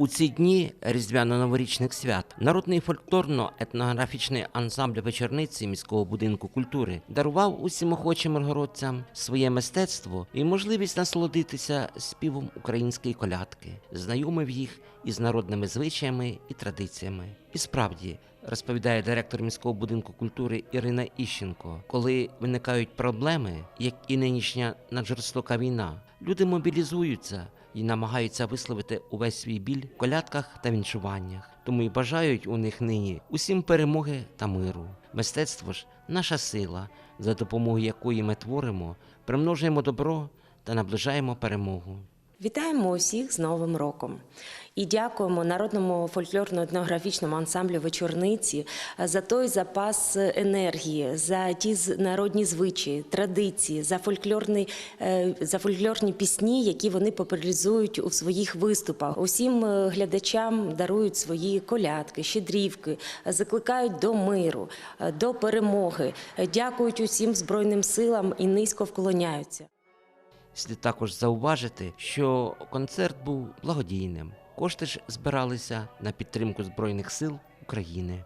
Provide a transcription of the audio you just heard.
У ці дні різдвяно-новорічних свят народний фольклорно-етнографічний ансамбль вечорниці міського будинку культури дарував усім охочим миргородцям своє мистецтво і можливість насолодитися співом української колядки, знайомив їх із народними звичаями і традиціями. І справді. Розповідає директор міського будинку культури Ірина Іщенко, коли виникають проблеми, як і нинішня наджорстока війна, люди мобілізуються і намагаються висловити увесь свій біль в колядках та віншуваннях. Тому й бажають у них нині усім перемоги та миру. Мистецтво ж наша сила, за допомогою якої ми творимо, примножуємо добро та наближаємо перемогу. Вітаємо усіх з Новим роком і дякуємо народному фольклорно-етнографічному ансамблю вечорниці за той запас енергії, за ті народні звичаї, традиції, за фольклорний е, за фольклорні пісні, які вони популяризують у своїх виступах. Усім е, глядачам дарують свої колядки, щедрівки, закликають до миру, е, до перемоги, дякують усім збройним силам і низько вклоняються. Слід також зауважити, що концерт був благодійним. Кошти ж збиралися на підтримку Збройних сил України.